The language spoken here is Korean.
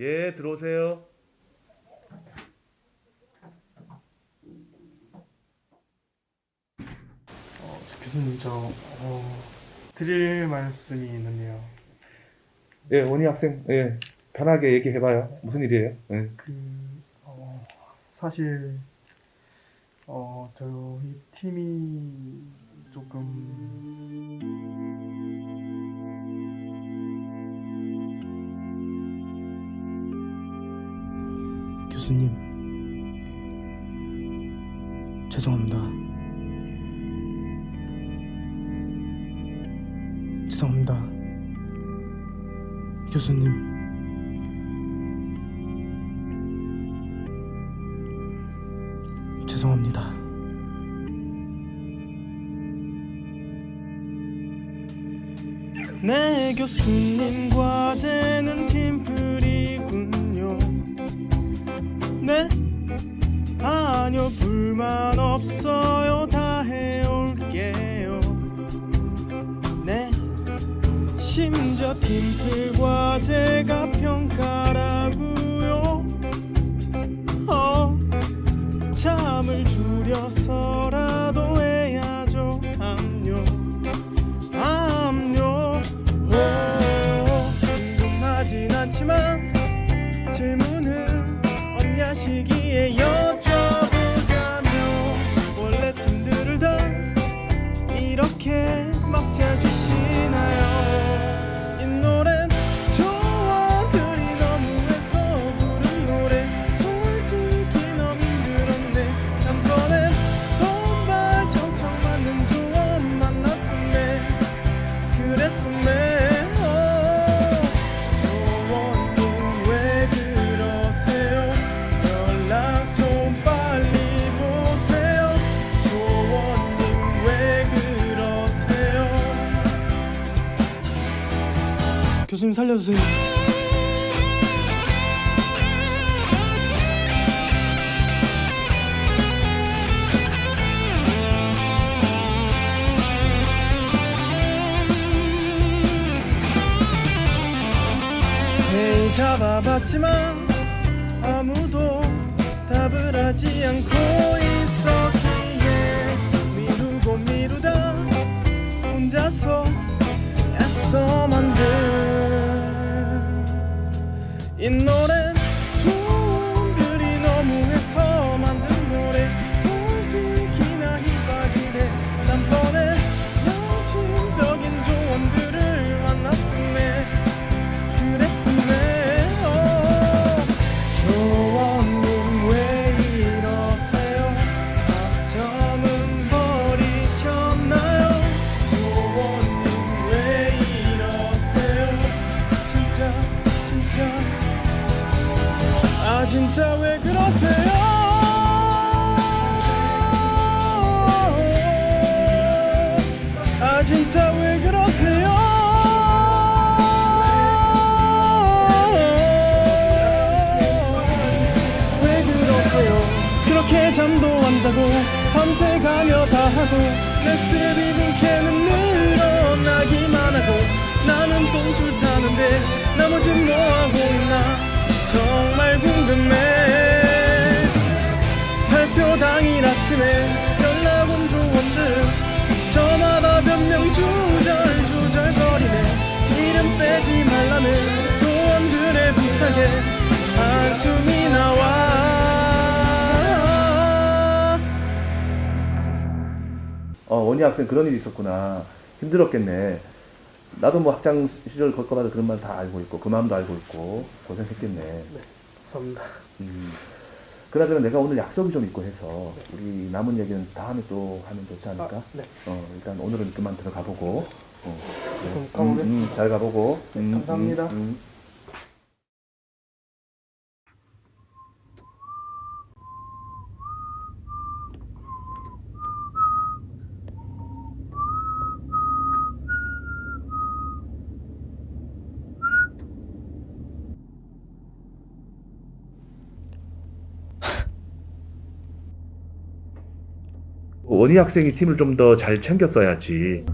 예, 들어오세요. 어, 저 교수님 저 어, 드릴 말씀이 있는데요. 예, 원희 학생, 예, 편하게 얘기해봐요. 무슨 일이에요? 예. 그 어, 사실 어, 저희 팀이 조금 교수님 죄송합니다. 죄송합니다. 교수님. 죄송합니다. 네 교수님 과제는 팀플이군요. 네 아니요 불만 없어요 다 해올게요. 네 심지어 팀플 과제가 평가라고요. 어 잠을 줄여서라 교수님 살려주세요. 헤이 잡아봤지만 아무도 답을 하지 않고 진짜 왜 그러세요? 아 진짜 왜 그러세요? 왜 그러세요? 그렇게 잠도 안 자고 밤새 가며 다 하고 레스비 빈캔은 늘어나기만 하고 나는 똥줄 타는데 나머진 뭐하고 있나? 정말 아침에 연락 온 조언들 저마다 변명 주절주절거리네 이름 빼지 말라는 조언들의 부탁에 한숨이 나와 어, 원희 학생 그런 일이 있었구나. 힘들었겠네. 나도 뭐 학창 시절 걸 거마다 그런 말 다 알고 있고, 그 마음도 알고 있고, 고생했겠네. 감사합니다 음. 그나저나 내가 오늘 약속이 좀 있고 해서, 우리 남은 얘기는 다음에 또 하면 좋지 않을까? 아, 네. 어, 일단 오늘은 그만 들어가 보고. 어, 조금 가보겠습니다. 음, 잘 가보고. 네, 감사합니다. 음. 원희 학생이 팀을 좀 더 잘 챙겼어야지.